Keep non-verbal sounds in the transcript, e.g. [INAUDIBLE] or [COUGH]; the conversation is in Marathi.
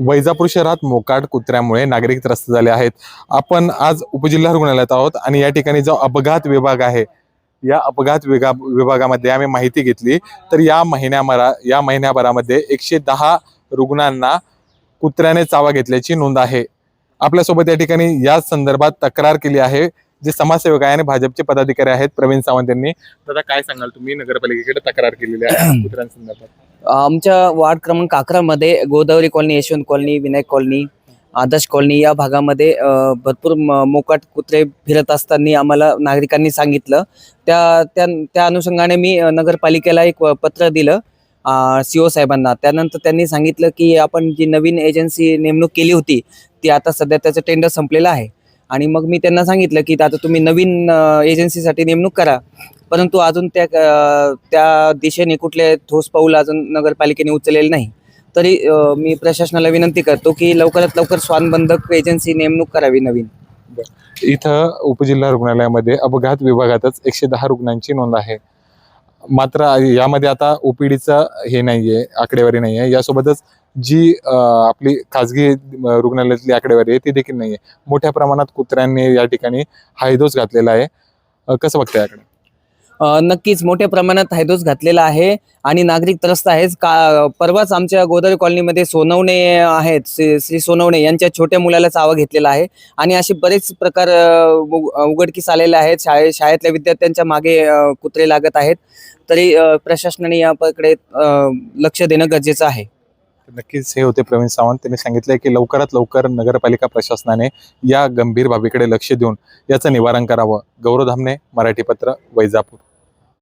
वैजापूर शहरात मोकाट कुत्र्यामुळे नागरिक त्रस्त झाले आहेत. आपण आज उपजिल्हा रुग्णालयात आहोत आणि या ठिकाणी जो अपघात विभाग आहे या अपघात विभागामध्ये आम्ही माहिती घेतली. तर या महिन्याभरा या महिन्याभरामध्ये एकशे दहा रुग्णांना कुत्र्याने चावा घेतल्याची नोंद आहे. आपल्यासोबत या ठिकाणी या संदर्भात तक्रार केली आहे जे समाजसेवक आहे आणि भाजपचे पदाधिकारी आहेत प्रवीण सावंत यांनी. दादा काय सांगाल? तुम्ही नगरपालिकेकडे तक्रार केलेली आहे [CLEARS THROAT] कुत्र्यांसंदर्भात. आमच्या वार्ड क्रमांक अकरामध्ये Godavari colony Yashwant colony Vinayak colony Adarsh colony या भागामध्ये भरपूर म- मोकाट कुत्रे फिरत असताना आम्हाला नागरिकांनी सांगितलं. त्या त्या त्या अनुषंगाने मी नगरपालिकेला एक पत्र दिलं सी ओ साहेबांना. त्यानंतर त्यांनी सांगितलं की आपण जी नवीन एजन्सी नेमणूक केली होती ती आता सध्या त्याचं टेंडर संपलेलं आहे. आणि मग मी त्यांना सांगितलं की आता तुम्ही नवीन एजन्सीसाठी नेमणूक करा. परंतु अजून त्या त्या दिशेने कुठले ठोस पाऊल अजून नगरपालिकेने उचललेलं नाही. तरी मी प्रशासनाला विनंती करतो की लवकरात लवकर स्वानबंधक एजन्सी नेमणूक करावी नवीन. इथं उपजिल्हा रुग्णालयामध्ये अपघात विभागातच एकशे दहा रुग्णांची नोंद आहे. मात्र यामध्ये आता ओपीडीचा हे नाहीये आकडेवारी नाहीये. यासोबतच जी आपली खाजगी रुग्णालयातली आकडेवारी आहे ती देखील नाहीये. मोठ्या प्रमाणात कुत्र्यांनी या ठिकाणी हायदोस घातलेला आहे. कसं बघतं याकडे? नक्कीच मोठ्या प्रमाणात हायदोस घातलेला आहे आणि नागरिक त्रस्त आहेत. का परवाच आमच्या गोदावरी कॉलनीमध्ये सोनवणे आहेत. श्री श्री सोनवणे यांच्या छोट्या मुलाला चावा घेतलेला आहे. आणि असे बरेच प्रकार उघडकीस आलेले आहेत. शाळे शाळेतल्या विद्यार्थ्यांच्या मागे कुत्रे लागत आहेत. तरी प्रशासनाने याकडे लक्ष देणं गरजेचं आहे. नक्कीच हे होते प्रवीण सावंत. त्यांनी सांगितलंय की लवकरात लवकर नगरपालिका प्रशासनाने या गंभीर बाबीकडे लक्ष देऊन याचं निवारण करावं. गौरव धामणे मराठी पत्र वैजापूर.